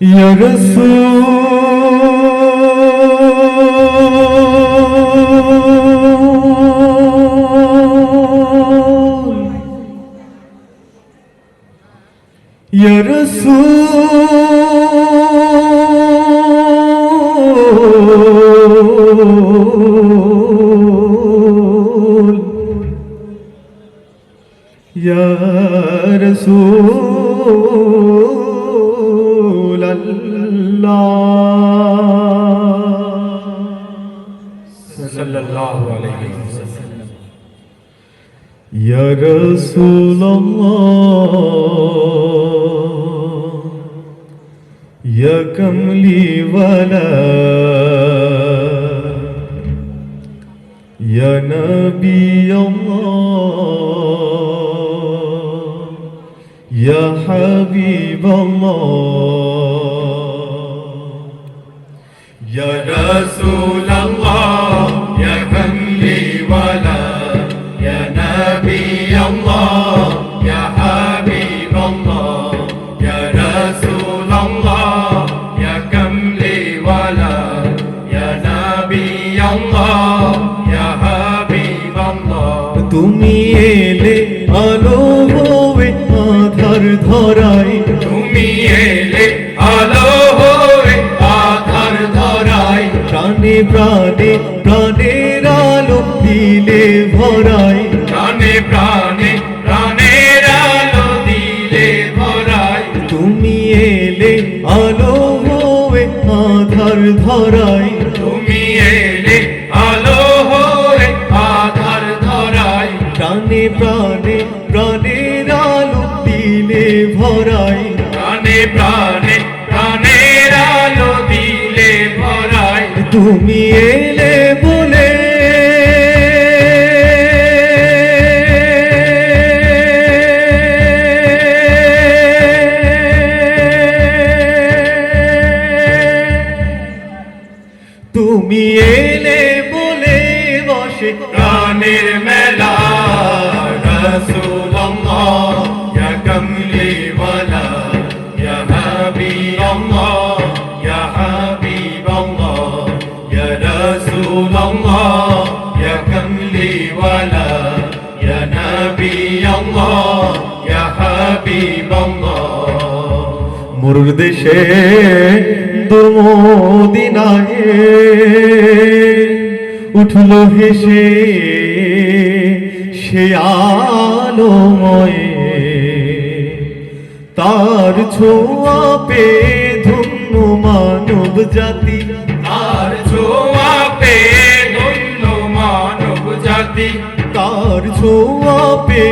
Yarısı. Yarısı. Ya Resul يا رسول الله يا كملي ولا يا نبي الله يا حبيب الله يا رسول الله يا كملي ولا يا نبي الله يا حبيب الله يا رسول الله يا كملي ولا يا نبي الله প্রাণে প্রাণে প্রাণের আলো দিলে ভরাই প্রাণে প্রাণে প্রাণের আলো দিলে ভরাই তুমি এলে আলো হয়ে আধার ধরাই তুমি এলে বলে। তুমি এলে বলে বসে। প্রাণের মেলা রসুল্লাহ মরুর দেশে দুর্মদিনায় উঠল হেসে সে আলোময়। তার ছোঁয়া পে ধন্য মানব জাতি। তার ছোঁয়া পে ধন্য মানব জাতি। তার ছোঁয়া পে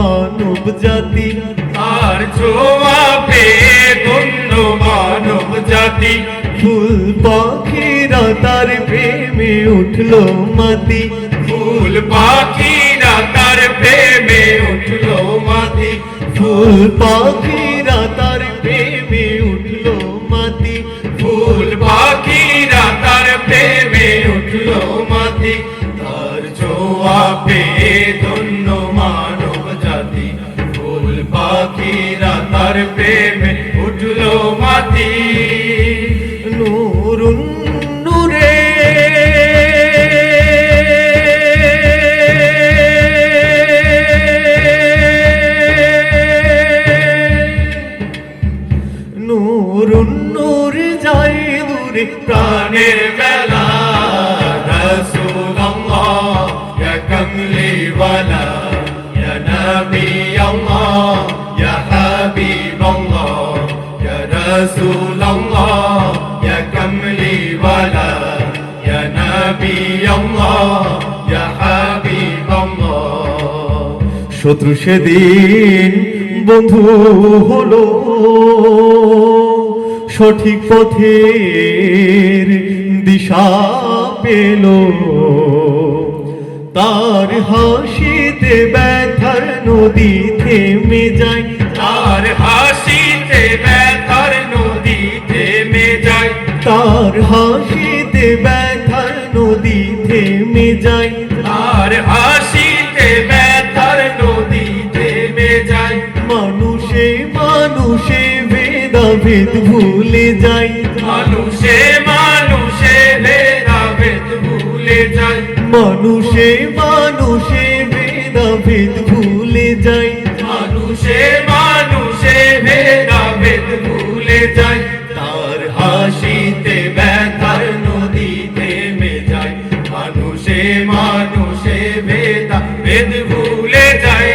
মানব জাতি আর ছোঁয়া পে ধন্য মানব জাতি ফুল পাখিরা তার প্রেমে উঠল মাতি ফুল পাখিরা তার প্রেমে উঠল মাতি ফুল পাখিরা তার প্রেমে উঠল মাতি ফুল পাখিরা তার প্রেমে উঠল মাতি তার ছোঁয়া প্রেমে উঠল মাতি নূরুন নূরে। নূরুন নূর যাই দূরে প্রাণের বেলা ইয়া রসুল্লাহ ইয়া কমলি ওয়ালা ইয়া নবী আল্লাহ ইয়া হাবিব আল্লাহ শত্রু সেদিন বন্ধু হলো সঠিক পথের দিশা পেল। তার হাসিতে ব্যথার নদী থেমে যায় তার হাসিতে ব্যথার নদী থেমে যায় তার হাসিতে ব্যথার নদী থেমে যায় মানুষে মানুষে ভেদা ভেদ ভুলে যাই। মানুষে মানুষে ভেদাভেদ ভুলে যায় মানুষে মানুষে ভেদ ভুলে যায় মানুষে মানুষে ভেদাভেদ ভুলে যায় মানুষে ভেদা ভেদ ভুলে যায়।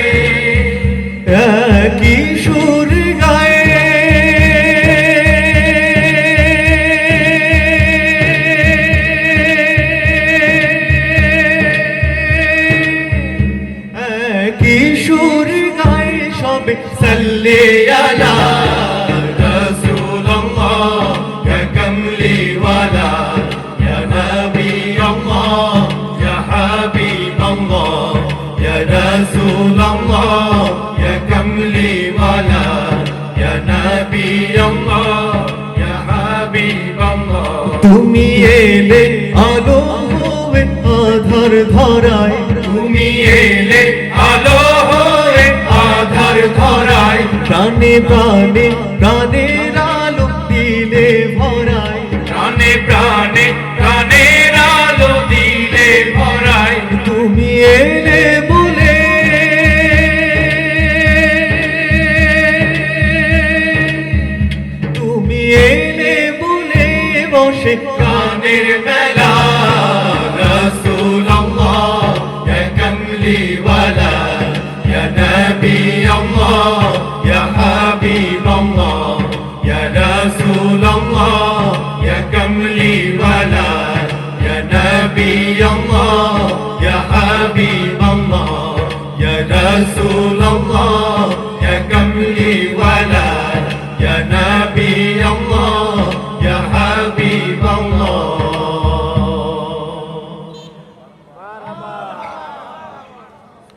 সুর গায়ে। সুর গায়ে সবে সাল্লে আলা তুমি এলে আলো হয়ে আধার ধরায়। তুমি এলে আলো হয়ে আধার ধরায়। প্রাণে প্রাণে প্রাণের এসেছে গানের মেলা রসুল্লাহ ইয়া কামলিওয়ালা ইয়া নবী আল্লাহ ইয়া হাবিব আল্লাহ ইয়া রসুল্লাহ ইয়া কামলিওয়ালা ইয়া নবী আল্লাহ ইয়া হাবিব আল্লাহ ইয়া রসুল্লাহ